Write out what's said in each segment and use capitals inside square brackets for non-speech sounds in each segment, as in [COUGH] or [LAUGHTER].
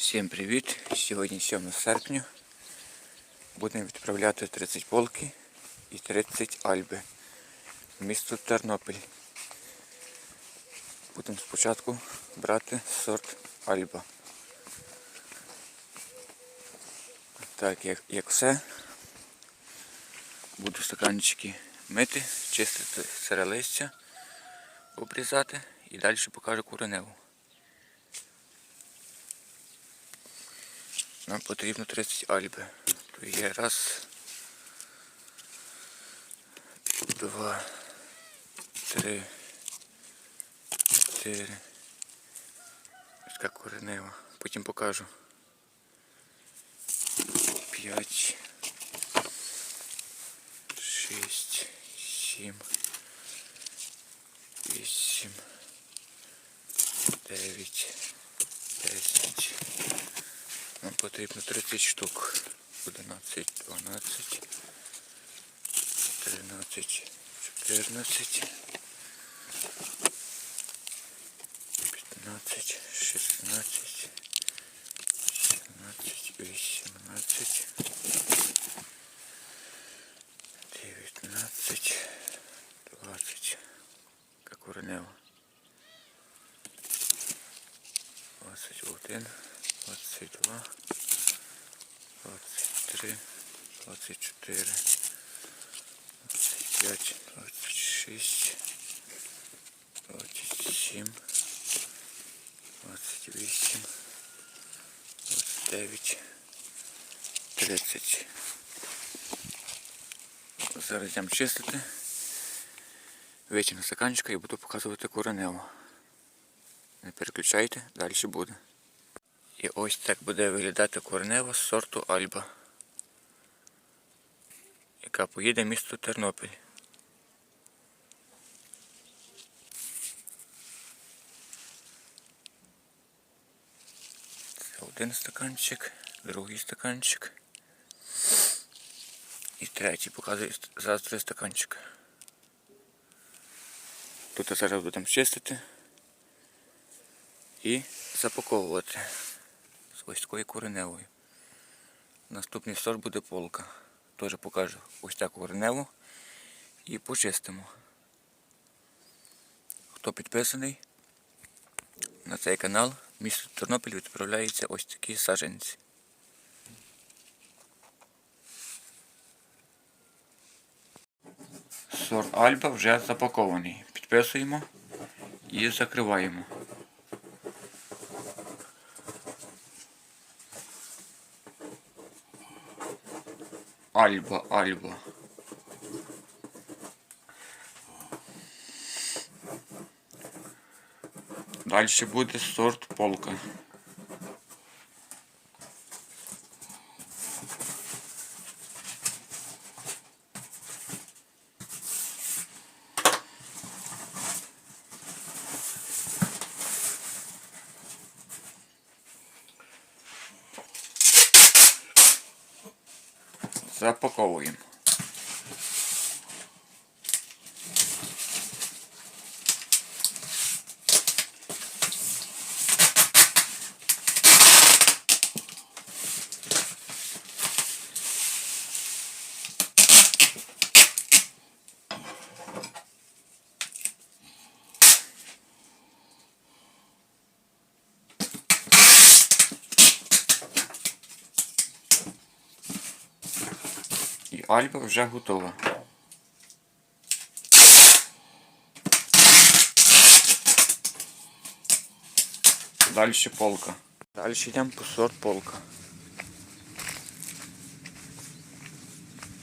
Всім привіт! Сьогодні 7 серпня. Будемо відправляти 30 полки і 30 альби в місто Тернопіль. Будемо спочатку брати сорт Альба. Так, як, як все, буду стаканчики мити, чистити сире листя, обрізати і далі покажу кореневу. Нам потрібно 30 альби. То є раз, два, три, чотири. Така коренева. Потім покажу. П'ять. Шість, сім, вісім, дев'ять, десять. Нам потрібно 30 штук. 11, 12, 13, 14, 15, 16, 17, 18, 19, 20. Как коренева. 21, 22, 23, 24, 25, 26, 27, 28, 29, 30. Зараз йдемо чистити. Витягну стаканчика і буду показувати кореневу. Не переключайте, далі буде. І ось так буде виглядати коренева з сорту Альба, яка поїде місто Тернопіль. Це один стаканчик, другий стаканчик. І третій показує зараз три стаканчика. Тут зараз будемо чистити і запаковувати з ось такою кореневою. Наступний сорт буде полка. Теж покажу ось таку кореневу і почистимо. Хто підписаний на цей канал, місто Тернопіль відправляються ось такі саженці. Сорт Альба вже запакований. Підписуємо і закриваємо. Альба, Альба. Дальше буде сорт полка. Запаковуємо. І Альба вже готова. Далі полка. Далі йдемо по сорт полка.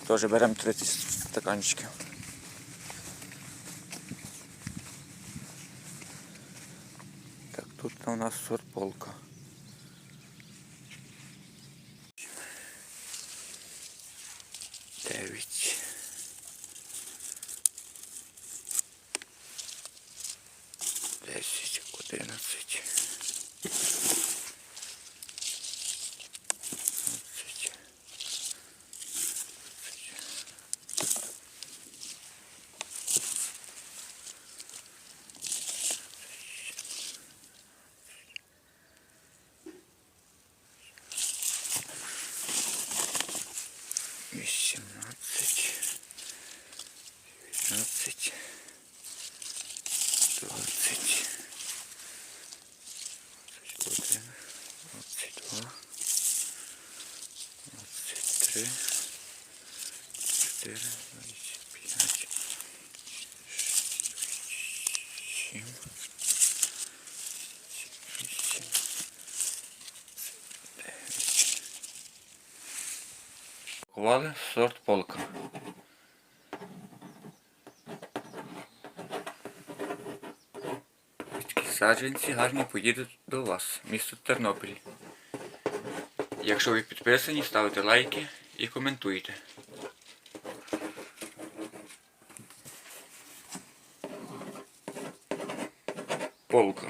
Теж беремо 30 стаканчиків. Так, тут у нас сорт полка. 11. 21, 22, 23, 4, 25, 7, 8, Кували сорт полка. Ось Такі саджанці гарні поїдуть до вас, місто Тернопіль. Якщо ви підписані, ставте лайки і коментуйте. Полка.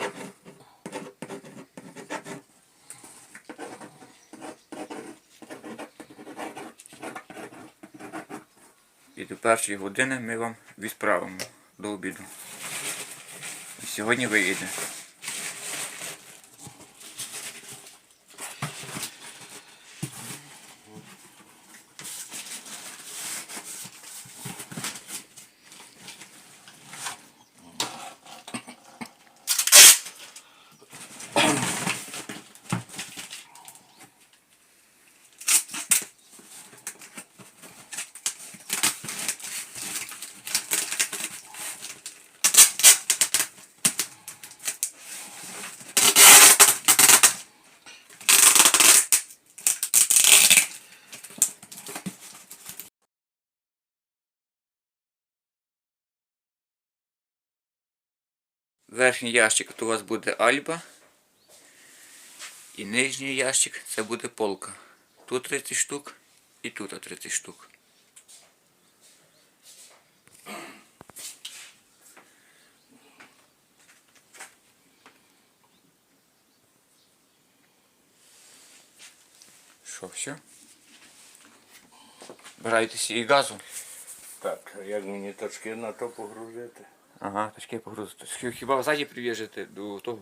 І до першої години ми вам відправимо до обіду. Сьогодні виїде. Верхній ящик то у вас буде альба. І нижній ящик це буде полка. Тут 30 штук і тут 30 штук. Що, все? Бирайтеся і газу. Так, як мені тачки на то погрузити? Ага, тачки погрузити. Хі- Хіба ззаді прив'яжете до того?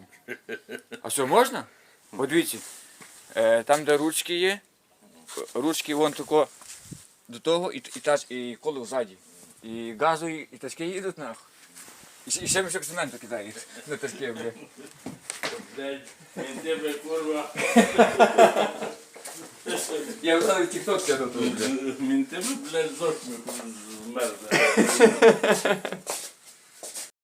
А що, можна? От дивіться, е, там де ручки є, ручки вон тако до того і, і, тач, і коло ззаді. І газу, і, і тачки їдуть нахуй. І, ще- і ще мішок цементу кидають [LAUGHS] на тачки, бля. Блядь, тебе курва. Я вже тік-ток кидав тут, бля. Блядь, зошми змерзне.